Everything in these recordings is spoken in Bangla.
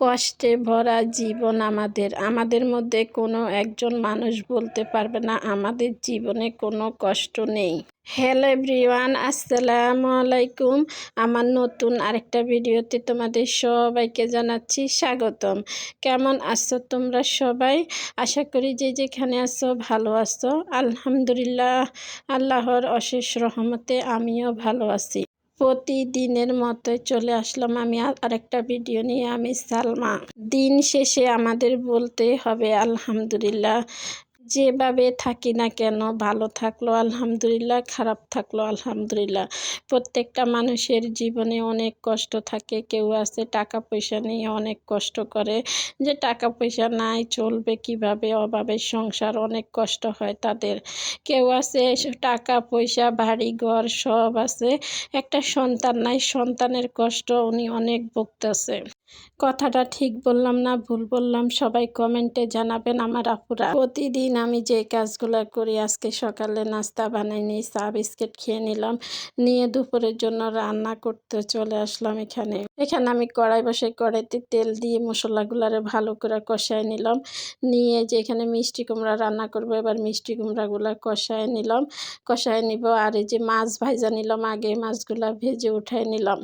কষ্টে ভরা জীবন আমাদের। আমাদের মধ্যে কোনো একজন মানুষ বলতে পারবে না, আমাদের জীবনে কোনো কষ্ট নেই। হ্যালো এভরিওয়ান, আসসালামু আলাইকুম। আমার নতুন আরেকটা ভিডিওতে তোমাদের সবাইকে জানাচ্ছি স্বাগতম। কেমন আছো তোমরা সবাই? আশা করি যে যেখানে আছো ভালো আছো। আলহামদুলিল্লাহ, আল্লাহর অশেষ রহমতে আমিও ভালো আছি। প্রতিদিনের মতো চলে আসলাম আমি আরেকটা ভিডিও নিয়ে, আমি সালমা। দিন শেষে আমাদের বলতে হবে, আলহামদুলিল্লাহ যেভাবে থাকি না কেন, ভালো থাকল আলহামদুলিল্লাহ, খারাপ থাকল আলহামদুলিল্লাহ। প্রত্যেকটা মানুষের জীবনে অনেক কষ্ট থাকে, কেউ আছে টাকা পয়সা নিয়ে অনেক কষ্ট করে, যে টাকা পয়সা নাই চলবে কীভাবে, অভাবে সংসার অনেক কষ্ট হয় তাদের। কেউ আছে টাকা পয়সা বাড়ি ঘর সব আছে, একটা সন্তান নাই, সন্তানের কষ্ট উনি অনেক ভুগতেছে। কথাটা ঠিক বললাম না ভুল বললাম, সবাই কমেন্টে জানাবেন আমার আপুরা। প্রতিদিন আমি যে কাজগুলো করি, আজকে সকালে নাস্তা বানাই নিই চা বিস্কিট খেয়ে নিলাম, নিয়ে দুপুরের জন্য রান্না করতে চলে আসলাম এখানে। এখানে আমি কড়াই বসে কড়াইতে তেল দিয়ে মশলাগুলারে ভালো করে কষায় নিলাম। নিয়ে যে এখানে মিষ্টি কুমড়া রান্না করব, এবার মিষ্টি কুমড়াগুলা কষায় নিলাম। কষায় নিব, আর এই যে মাছ ভাজা নিলাম, আগে মাছগুলা ভেজে উঠায় নিলাম।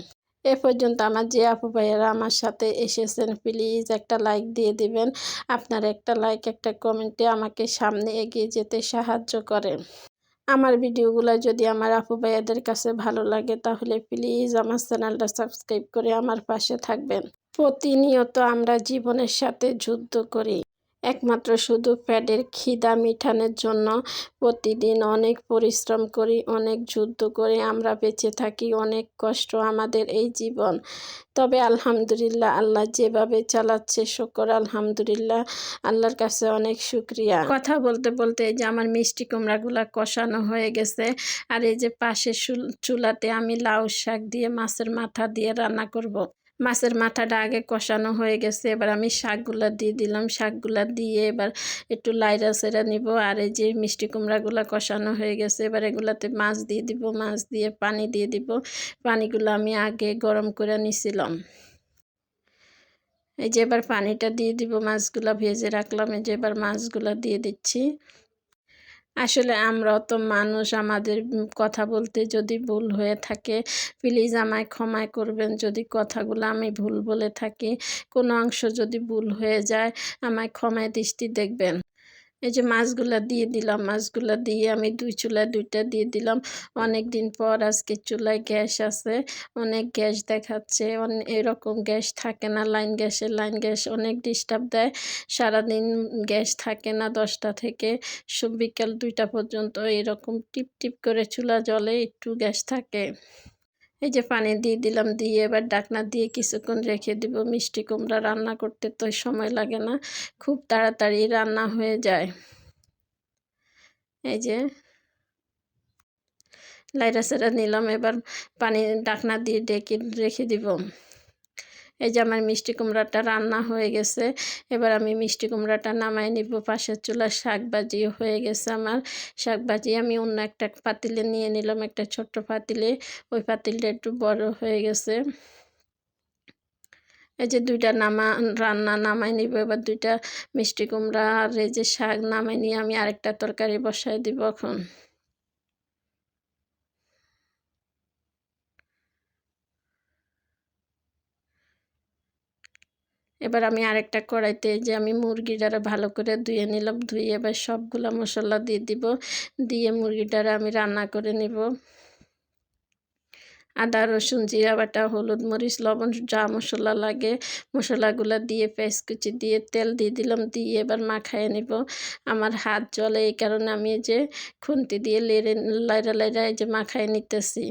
এ পর্যন্ত আমার যে আপু ভাইয়েরা আমার সাথে এসেছেন প্লিজ একটা লাইক দিয়ে দিবেন। আপনার একটা লাইক একটা কমেন্টে আমাকে সামনে এগিয়ে যেতে সাহায্য করে আমার ভিডিওগুলো যদি আমার আপু ভাইয়াদের কাছে ভালো লাগে, তাহলে প্লিজ আমার চ্যানেলটা সাবস্ক্রাইব করে আমার পাশে থাকবেন। প্রতিনিয়ত আমরা জীবনের সাথে যুদ্ধ করি। একমাত্র শুধু প্যাডের খিদা মিঠানোর জন্য প্রতিদিন অনেক পরিশ্রম করি, অনেক যুদ্ধ করে আমরা বেঁচে থাকি, অনেক কষ্ট আমাদের এই জীবন তবে আলহামদুলিল্লাহ আল্লাহ যেভাবে চালাচ্ছে, শকর আলহামদুলিল্লাহ, আল্লাহর কাছে অনেক শুক্রিয়া কথা বলতে বলতে এই যে আমার মিষ্টি কুমড়াগুলা কষানো হয়ে গেছে, আর এই যে পাশে চুলাতে আমি লাউ শাক দিয়ে, মাছের মাথা দিয়ে রান্না করব। মাছের মাথাটা আগে কষানো হয়ে গেছে, এবার আমি শাকগুলা দিয়ে দিলাম। শাকগুলা দিয়ে এবার একটু লাইরা সেরা নিব আর এই যে মিষ্টি কুমড়াগুলো কষানো হয়ে গেছে, এবার এগুলাতে মাছ দিয়ে দিব, মাছ দিয়ে পানি দিয়ে দিব। পানিগুলো আমি আগে গরম করে নিছিলাম। এই যে এবার পানিটা দিয়ে দিব, মাছগুলো ভেজে রাখলাম, এই যে এবার মাছগুলা দিয়ে দিচ্ছি। আসলে আমরা তো মানুষ, আমাদের কথা বলতে যদি ভুল হয়ে থাকে প্লিজ আমায় ক্ষমায় করবেন। যদি কথাগুলো আমি ভুল বলে থাকি, কোনো অংশ যদি ভুল হয়ে যায়, আমায় ক্ষমায় দৃষ্টি দেখবেন। এই যে মাছগুলা দিয়ে দিলাম, মাছগুলা দিয়ে আমি দুই চুলায় দুইটা দিয়ে দিলাম। অনেক দিন পর আজকে চুলায় গ্যাস আছে, অনেক গ্যাস দেখাচ্ছে এরকম গ্যাস থাকে না, লাইন গ্যাসের লাইন গ্যাস অনেক ডিস্টার্ব দেয়। সারাদিন গ্যাস থাকে না দশটা থেকে বিকাল দুইটা পর্যন্ত এরকম টিপ টিপ করে চুলা জলে একটু গ্যাস থাকে। এই যে পানি দিয়ে দিলাম, দিয়ে এবার ডাকনা দিয়ে কিছুক্ষণ রেখে দিব। মিষ্টি কুমড়া রান্না করতে তো সময় লাগে না, খুব তাড়াতাড়ি রান্না হয়ে যায়। এই যে লাইরা সেরা নিলাম, এবার পানি ডাকনা দিয়ে ডেকে রেখে দিব। এই যে আমার মিষ্টি কুমড়াটা রান্না হয়ে গেছে। এবার আমি মিষ্টি কুমড়াটা নামাই নিব। পাশের চুলার শাক ভাজি হয়ে গেছে আমার। শাক ভাজি আমি অন্য একটা পাতিলে নিয়ে নিলাম, একটা ছোট্ট পাতিলে। ওই পাতিলটা একটু বড় হয়ে গেছে। এই যে দুইটা নামা, রান্না নামাই নিব। এবার দুইটা মিষ্টি কুমড়া আর এই যে শাক নামাই নিয়ে আমি আরেকটা তরকারি বসাই দিব এখন। এবার আমি আরেকটা কড়াইতে যে আমি মুরগিটারে ভালো করে ধুয়ে নিলাম, ধুয়ে এবার সবগুলো মশলা দিয়ে দিব। দিয়ে মুরগিটারে আমি রান্না করে নিব। আদা, রসুন, জিরা বাটা, হলুদ মরিচ, লবণ যা মশলা লাগে, মশলাগুলো দিয়ে পেঁয়াজ কুচি দিয়ে তেল দিয়ে দিলাম, দিয়ে এবার মাখায় নিব। আমার হাত জলে এই কারণে আমি যে খুন্তি দিয়ে লেড়ে লাইরা লাইরা এই যে মাখায় নিতেছি।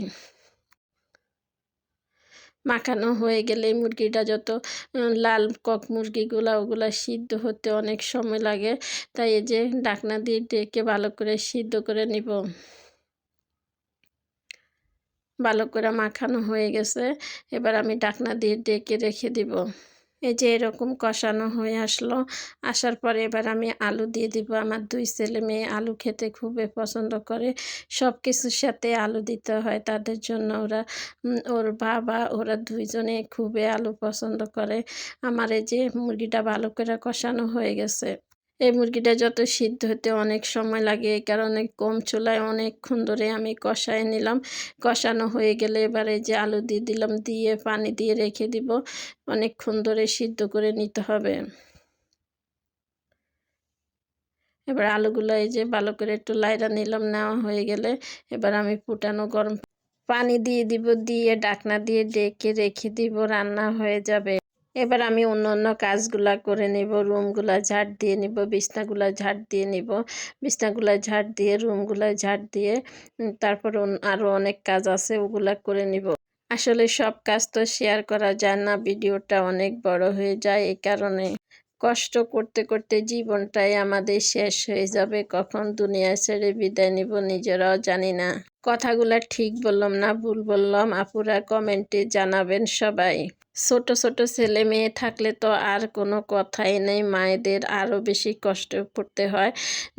মাখানো হয়ে গেলে মুরগিটা যত লাল কক মুরগিগুলো, ওগুলো সিদ্ধ হতে অনেক সময় লাগে। তাই এই যে ডাকনা দিয়ে ডেকে ভালো করে সিদ্ধ করে নিব। ভালো করে মাখানো হয়ে গেছে। এবার আমি ডাকনা দিয়ে ডেকে রেখে দিব। এই যে এরকম কষানো হয়ে আসলো। আসার পরে এবার আমি আলু দিয়ে দিব। আমার দুই ছেলে মেয়ে আলু খেতে খুবই পছন্দ করে। সব কিছুর সাথে আলু দিতে হয়। তাদের জন্য ওরা ওর বাবা, ওরা দুইজনে খুবই আলু পছন্দ করে। আমার এই যে মুরগিটা ভালো করে কষানো হয়ে গেছে। এই মুরগিটা যত সিদ্ধ হতে অনেক সময় লাগে, এই কারণে কম চুলায় অনেকক্ষণ ধরে আমি কষায় নিলাম। কষানো হয়ে গেলে এবারে যে আলু দিয়ে দিলাম, দিয়ে পানি দিয়ে রেখে দিব। অনেকক্ষণ ধরে সিদ্ধ করে নিতে হবে। এবার আলুগুলো এই যে ভালো করে একটু লাইরা নিলাম, নেওয়া হয়ে গেলে এবার আমি ফুটানো গরম পানি দিয়ে দিব, দিয়ে ডাকনা দিয়ে ডেকে রেখে দিব, রান্না হয়ে যাবে। এবার আমি অন্য অন্য কাজগুলা করে নেব, রুমগুলা ঝাড় দিয়ে নেব, বিছনাগুলা ঝাট দিয়ে নেব, বিছনাগুলা ঝাট দিয়ে, রুমগুলা ঝাট দিয়ে তারপর আরও অনেক কাজ আছে, ওগুলা করে নেব। আসলে সব কাজ তো শেয়ার করা যায় না, ভিডিওটা অনেক বড় হয়ে যায় এই কারণে। কষ্ট করতে করতে জীবনটাই আমাদের শেষ হয়ে যাবে, কখন দুনিয়া ছেড়ে বিদায় নিব নিজেরাও জানি না। কথাগুলা ঠিক বললাম না ভুল বললাম, আপুরা কমেন্টে জানাবেন সবাই। ছোট ছোট ছেলে মেয়ে থাকলে তো আর কোনো কথাই নেই, মায়েদের আরও বেশি কষ্ট পড়তে হয়।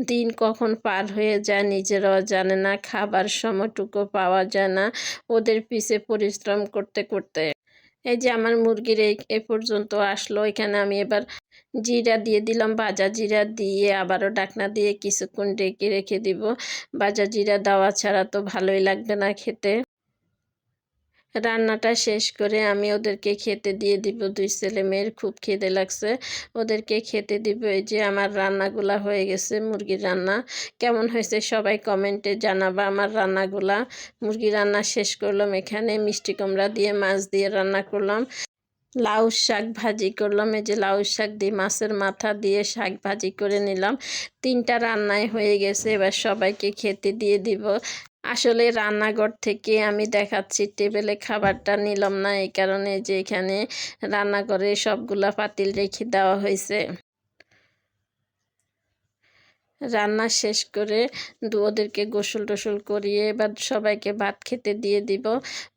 দিন কখন পার হয়ে যায় নিজেরাও জানে না, খাবার সময়টুকু পাওয়া যায় না ওদের পিছে পরিশ্রম করতে করতে। এই যে আমার মুরগির এই, এ পর্যন্ত আসলো, এখানে আমি এবার জিরা দিয়ে দিলাম, ভাজা জিরা দিয়ে আবারও ডাকনা দিয়ে কিছুক্ষণ ডেকে রেখে দিব। ভাজা জিরা দেওয়া ছাড়া তো ভালোই লাগবে না খেতে। রান্নাটা শেষ করে আমি ওদেরকে খেতে দিয়ে দিব। দুই ছেলে মেয়ের খুব খেতে লাগছে। ওদেরকে খেতে দিব। এই যে আমার রান্নাগুলা হয়ে গেছে, মুরগির রান্না। কেমন হয়েছে সবাই কমেন্টে জানাবা আমার রান্নাগুলা। মুরগি রান্না শেষ করলাম এখানে। মিষ্টি কুমড়া দিয়ে, মাছ দিয়ে রান্না করলাম। লাউ শাক ভাজি করলাম, এই যে লাউ শাক দিয়ে মাছের মাথা দিয়ে শাক ভাজি করে নিলাম। তিনটা রান্নায় হয়ে গেছে, এবার সবাইকে খেতে দিয়ে দিব। আসলে রান্নাঘর থেকে আমি দেখাচ্ছি, টেবিলে খাবারটা নিলাম না, এই কারণে যে এখানে রান্নাঘরে সবগুলা পাতিল রেখে দেওয়া হয়েছে। রান্না শেষ করে ওদেরকে গোসল টোসল করিয়ে এবার সবাইকে ভাত খেতে দিয়ে দিব।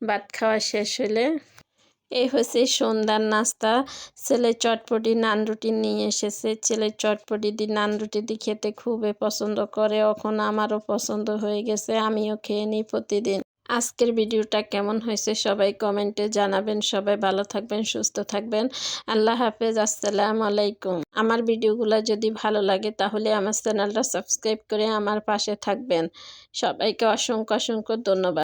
ভাত খাওয়া শেষ হলে এই হচ্ছে সন্ধ্যার নাস্তা। ছেলে চটপটি নান রুটি নিয়ে এসেছে। ছেলে চটপটি দিয়ে নান রুটি দি খেতে খুবই পছন্দ করে। এখন আমারও পছন্দ হয়ে গেছে। আমিও খেয়ে নিই প্রতিদিন। আজকের ভিডিওটা কেমন হয়েছে সবাই কমেন্টে জানাবেন। সবাই ভালো থাকবেন, সুস্থ থাকবেন। আল্লাহ হাফেজ। আসসালামু আলাইকুম। আমার ভিডিওগুলো যদি ভালো লাগে তাহলে আমার চ্যানেলটা সাবস্ক্রাইব করে আমার পাশে থাকবেন। সবাইকে অসংখ্য অসংখ্য ধন্যবাদ।